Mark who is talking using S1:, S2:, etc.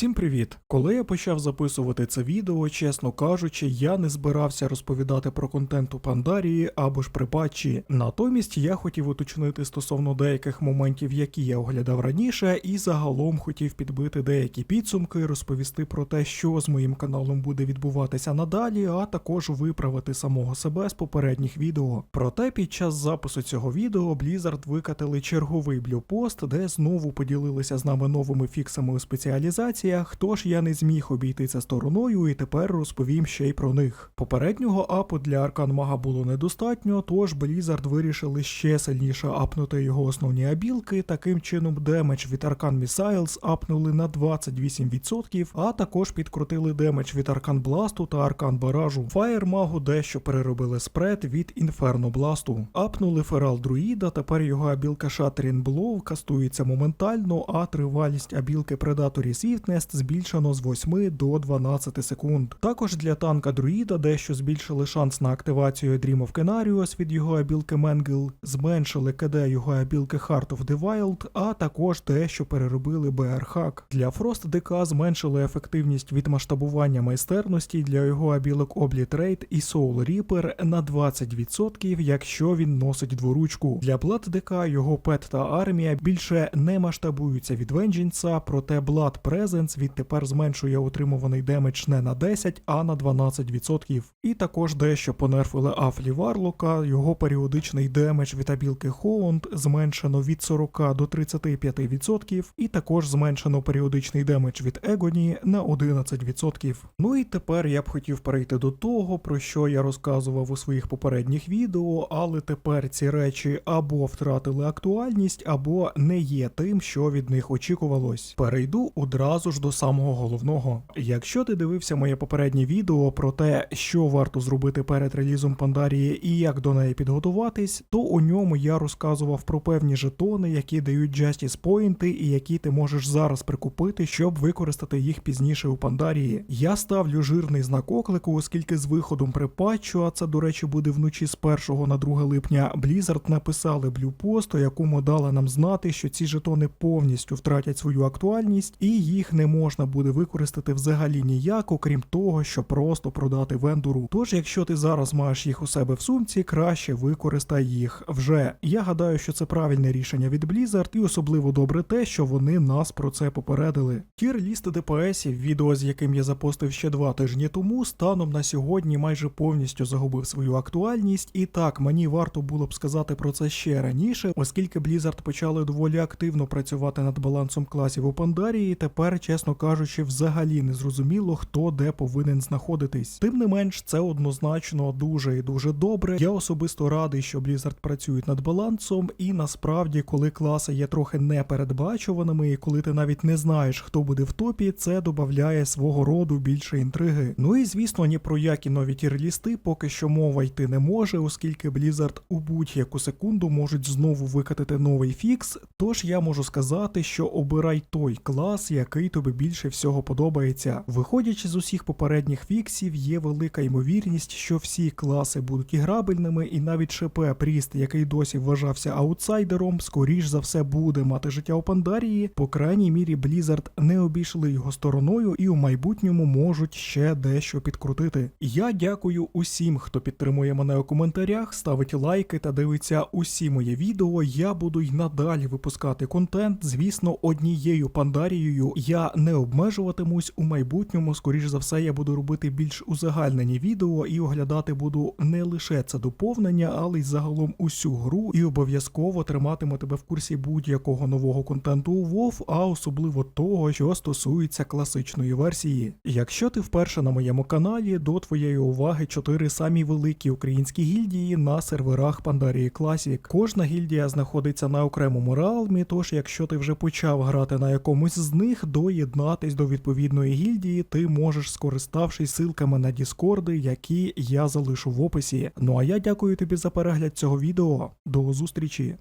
S1: Усім привіт! Коли я почав записувати це відео, чесно кажучи, я не збирався розповідати про контент у Пандарії або ж при патчі. Натомість я хотів уточнити стосовно деяких моментів, які я оглядав раніше, і загалом хотів підбити деякі підсумки, розповісти про те, що з моїм каналом буде відбуватися надалі, а також виправити самого себе з попередніх відео. Проте під час запису цього відео Blizzard викатили черговий блюпост, де знову поділилися з нами новими фіксами у спеціалізаціях, тож я не зміг обійти це стороною і тепер розповім ще й про них. Попереднього апу для Аркан Мага було недостатньо, тож Blizzard вирішили ще сильніше апнути його основні абілки. Таким чином, демедж від Arcan Missiles апнули на 28%, а також підкрутили демедж від Аркан Бласту та Аркан Баражу. Фаєр Магу дещо переробили спред від Інферно Бласту. Апнули Ферал Друїда, тепер його абілка Shattering Blow кастується моментально, а тривалість абілки Predatory Swiftness збільшено з 8 до 12 секунд. Також для танка Друїда дещо збільшили шанс на активацію Dream of Kenarios від його абілки Менгл, зменшили КД його абілки Heart of the Wild, а також дещо переробили Hack. Для Frost ДК зменшили ефективність від масштабування майстерності для його абілок Obliterate і Soul Reaper на 20%, якщо він носить дворучку. Для Blood ДК його пет та армія більше не масштабуються від Vengeance, проте Blood Presence відтепер зменшує отримуваний демедж не на 10, а на 12%. І також дещо понерфили Афлі Варлока, його періодичний демедж від абілки Хоунд зменшено від 40 до 35%, і також зменшено періодичний демедж від Егоні на 11%. Ну і тепер я б хотів перейти до того, про що я розказував у своїх попередніх відео, але тепер ці речі або втратили актуальність, або не є тим, що від них очікувалось. Перейду одразу ж до самого головного. Якщо ти дивився моє попереднє відео про те, що варто зробити перед релізом Пандарії і як до неї підготуватись, то у ньому я розказував про певні жетони, які дають Justice Point і які ти можеш зараз прикупити, щоб використати їх пізніше у Пандарії. Я ставлю жирний знак оклику, оскільки з виходом при патчу, а це, до речі, буде вночі з 1 на 2 липня, Blizzard написали блюпост, у якому дали нам знати, що ці жетони повністю втратять свою актуальність і їх не можна буде використати взагалі ніяк, окрім того, що просто продати вендору. Тож, якщо ти зараз маєш їх у себе в сумці, краще використай їх вже. Я гадаю, що це правильне рішення від Blizzard, і особливо добре те, що вони нас про це попередили. Тір-ліст ДПСів, відео з яким я запостив ще два тижні тому, станом на сьогодні майже повністю загубив свою актуальність. І так, мені варто було б сказати про це ще раніше, оскільки Blizzard почали доволі активно працювати над балансом класів у Пандарії. Тепер, чесно кажучи, взагалі не зрозуміло, хто де повинен знаходитись. Тим не менш, це однозначно дуже і дуже добре. Я особисто радий, що Blizzard працюють над балансом, і насправді, коли класи є трохи непередбачуваними, і коли ти навіть не знаєш, хто буде в топі, це додає свого роду більше інтриги. Ну і звісно, ні про які нові тірлісти поки що мова йти не може, оскільки Blizzard у будь-яку секунду можуть знову викатити новий фікс. Тож я можу сказати, що обирай той клас, який тобі більше всього подобається. Виходячи з усіх попередніх фіксів, є велика ймовірність, що всі класи будуть іграбельними, і навіть ШП Пріст, який досі вважався аутсайдером, скоріш за все буде мати життя у Пандарії. По крайній мірі, Blizzard не обійшли його стороною і у майбутньому можуть ще дещо підкрутити. Я дякую усім, хто підтримує мене у коментарях, ставить лайки та дивиться усі мої відео. Я буду й надалі випускати контент. Звісно, однією пандарією я не обмежуватимусь у майбутньому. Скоріш за все, я буду робити більш узагальнені відео і оглядати буду не лише це доповнення, але й загалом усю гру, і обов'язково триматиму тебе в курсі будь-якого нового контенту у WoW, а особливо того, що стосується класичної версії. Якщо ти вперше на моєму каналі, до твоєї уваги чотири самі великі українські гільдії на серверах Pandaria Classic. Кожна гільдія знаходиться на окремому реалмі, тож якщо ти вже почав грати на якомусь з них, доєднатись до відповідної гільдії, ти можеш скориставшись силками на Діскорди, які я залишу в описі. Ну а я дякую тобі за перегляд цього відео. До зустрічі!